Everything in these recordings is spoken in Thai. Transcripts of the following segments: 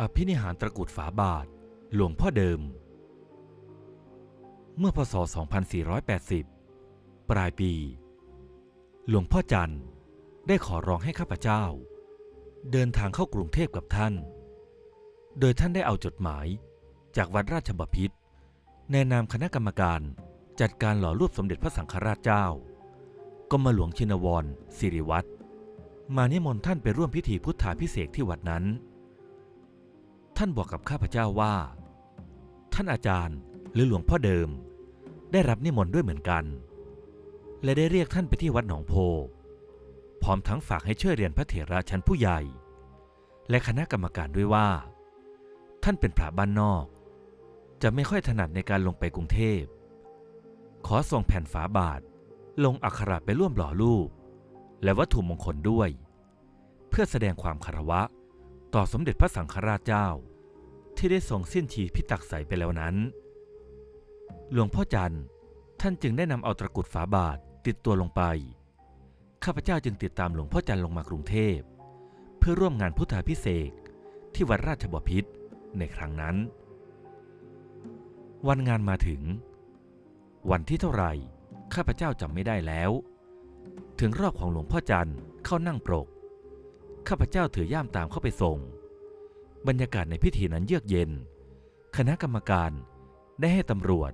อภินิหารตะกุดฝาบาท หลวงพ่อเดิม เมื่อพศ 2480 ปลายปี หลวงพ่อจันทร์ได้ขอร้องให้ข้าพเจ้า เดินทางเข้ากรุงเทพกับท่าน โดยท่านได้เอาจดหมายจากวัดราชบพิตรในนามคณะกรรมการจัดการหล่อรูปสมเด็จพระสังฆราชเจ้ากรมหลวงชินวรสิริวัตรมานิมนต์ท่านไปร่วมพิธีพุทธาพิเศษที่วัดนั้น ท่านบอกกับข้าพเจ้าว่า ท่านอาจารย์หรือหลวงพ่อเดิม ได้รับนิมนต์ด้วยเหมือนกัน และได้เรียกท่านไปที่วัดหนองโพ พร้อมทั้งฝากให้ช่วยเรียนพระเถระชั้นผู้ใหญ่ และคณะกรรมการด้วยว่า ท่านเป็นพระบ้านนอก จะไม่ค่อยถนัดในการลงไปกรุงเทพ ขอส่งแผ่นฝาบาทลงอักขระไปร่วมหล่อรูป และวัตถุมงคลด้วย เพื่อแสดงความคารวะต่อสมเด็จพระสังฆราชเจ้า ที่ได้ทรงเส้นชีพิตักใสไปแล้วนั้น หลวงพ่อจันทร์ท่านจึงได้นำเอาตะกรุดฝาบาทติดตัวลงไป ข้าพเจ้าจึงติดตามหลวงพ่อจันทร์ลงมากรุงเทพ เพื่อร่วมงานพุทธาพิเศษที่วัดราชบพิตรในครั้งนั้น วันงานมาถึง วันที่เท่าไหร่ข้าพเจ้าจำไม่ได้แล้ว ถึงรอบของหลวงพ่อจันทร์เข้านั่งปรก ข้าพเจ้าถือย่ามตามเข้าไปส่ง บรรยากาศในพิธีนั้นเยือกเย็น คณะกรรมการได้ให้ตำรวจ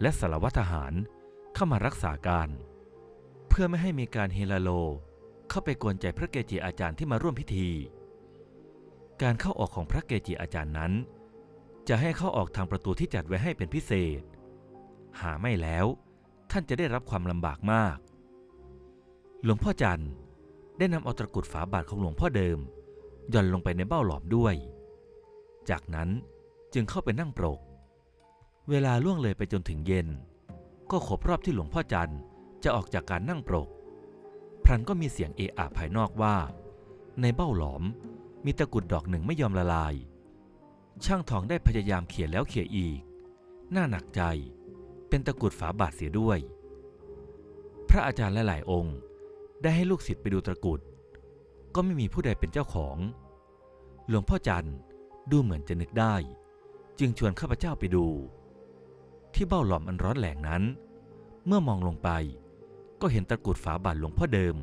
และสารวัตรทหารเข้ามารักษาการ เพื่อไม่ให้มีการเฮลาโล เข้าไปกวนใจพระเกจิอาจารย์ที่มาร่วมพิธี การเข้าออกของพระเกจิอาจารย์นั้น จะให้เข้าออกทางประตูที่จัดไว้ให้เป็นพิเศษ หาไม่แล้ว ท่านจะได้รับความลำบากมาก หลวงพ่อจันทร์ได้นำเอาตะกรุดฝาบาทของหลวงพ่อเดิมย่อนลงไปในเบ้าหลอมด้วย จากนั้นจึงเข้าไปนั่งปรก เวลาล่วงเลยไปจนถึงเย็น ก็ครบรอบที่หลวงพ่อจันจะออกจากการนั่งปรกพลันก็มีเสียงเอะอะภายนอกว่า ในเบ้าหลอมมีตะกุดดอกหนึ่งไม่ยอมละลาย ช่างทองได้พยายามเขี่ยแล้วเขี่ยอีก น่าหนักใจ เป็นตะกุดฝาบาทเสียด้วย พระอาจารย์หลายๆองค์ ได้ให้ลูกศิษย์ไปดูตะกุด ก็ไม่มีผู้ใดเป็นเจ้าของ หลวงพ่อจันทร์ ดูเหมือนจะนึกได้ จึงชวนข้าพเจ้าไปดู ที่เบ้าหลอมอันร้อนแหลงนั้น เมื่อมองลงไป ก็เห็นตะกรุดฝาบาทหลวงพ่อเดิม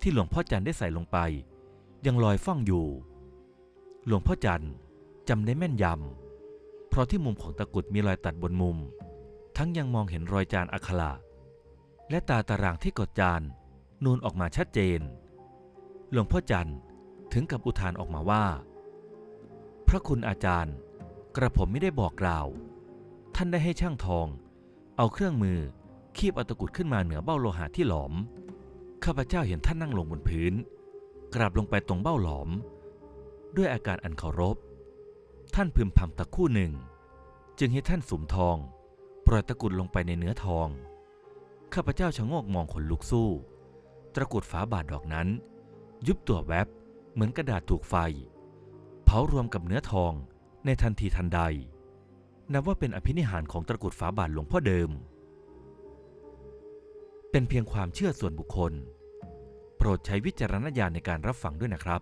ที่หลวงพ่อจันได้ใส่ลงไป ยังลอยฟ้องอยู่ หลวงพ่อจันจำได้แม่นยำเพราะที่มุมของตะกรุดมีรอยตัดบนมุม ทั้งยังมองเห็นรอยจานอักขระและตาตารางที่กดจานนูนออกมาชัดเจน หลวงพ่อจันถึงกับอุทานออกมาว่า พระคุณอาจารย์ กระผมไม่ได้บอกกล่าว ท่านได้ให้ช่างทอง เอาเครื่องมือคีบอาตะกรุดขึ้นมาเหนือเบ้าโลหะที่หลอม ข้าพเจ้าเห็นท่านนั่งลงบนพื้น กราบลงไปตรงเบ้าหลอม ด้วยอาการอันเคารพ ท่านพึมพำตะคู่หนึ่ง จึงให้ท่านสุมทอง ปล่อยตะกรุดลงไปในเนื้อทอง ข้าพเจ้าชะโงกมองขนลุกสู้ ตะกรุดฝาบาทดอกนั้น ยุบตัวแวบเหมือนกระดาษถูกไฟ ผารวมกับเนื้อทองในทันทีทันใด นับว่าเป็นอภินิหารของตะกุดฝาบาทหลวงพ่อเดิม เป็นเพียงความเชื่อส่วนบุคคล โปรดใช้วิจารณญาณในการรับฟังด้วยนะครับ